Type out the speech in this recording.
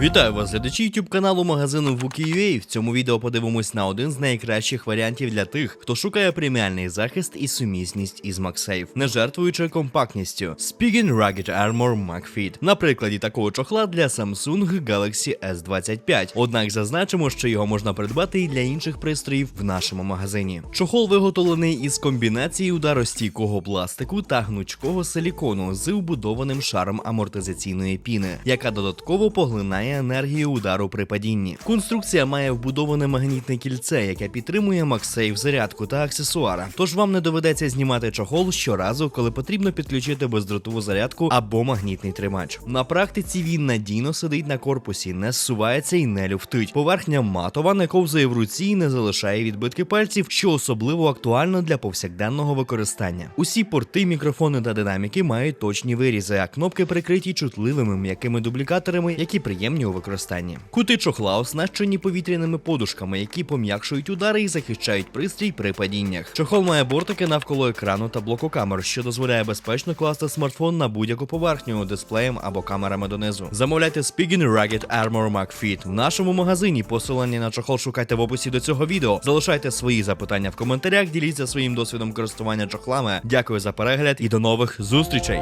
Вітаю вас, глядачі YouTube каналу магазину Vuki.ua. В цьому відео подивимось на один з найкращих варіантів для тих, хто шукає преміальний захист і сумісність із MagSafe, не жертвуючи компактністю. Spigen Rugged Armor MagFit. На прикладі такого чохла для Samsung Galaxy S25. Однак зазначимо, що його можна придбати і для інших пристроїв в нашому магазині. Чохол виготовлений із комбінації ударостійкого пластику та гнучкого силікону з вбудованим шаром амортизаційної піни, яка додатково поглинає енергію удару при падінні. Конструкція має вбудоване магнітне кільце, яке підтримує MagSafe зарядку та аксесуара. Тож вам не доведеться знімати чохол щоразу, коли потрібно підключити бездротову зарядку або магнітний тримач. На практиці він надійно сидить на корпусі, не зсувається і не люфтить. Поверхня матова, не ковзає в руці і не залишає відбитки пальців, що особливо актуально для повсякденного використання. Усі порти, мікрофони та динаміки мають точні вирізи, а кнопки прикриті чутливими м'якими дублікаторами, які приємні у використанні. Кути чохла оснащені повітряними подушками, які пом'якшують удари і захищають пристрій при падіннях. Чохол має бортики навколо екрану та блоку камер, що дозволяє безпечно класти смартфон на будь-яку поверхню дисплеєм або камерами донизу. Замовляйте Spigen Rugged Armor MagFit в нашому магазині. Посилання на чохол шукайте в описі до цього відео. Залишайте свої запитання в коментарях, діліться своїм досвідом користування чохлами. Дякую за перегляд і до нових зустрічей.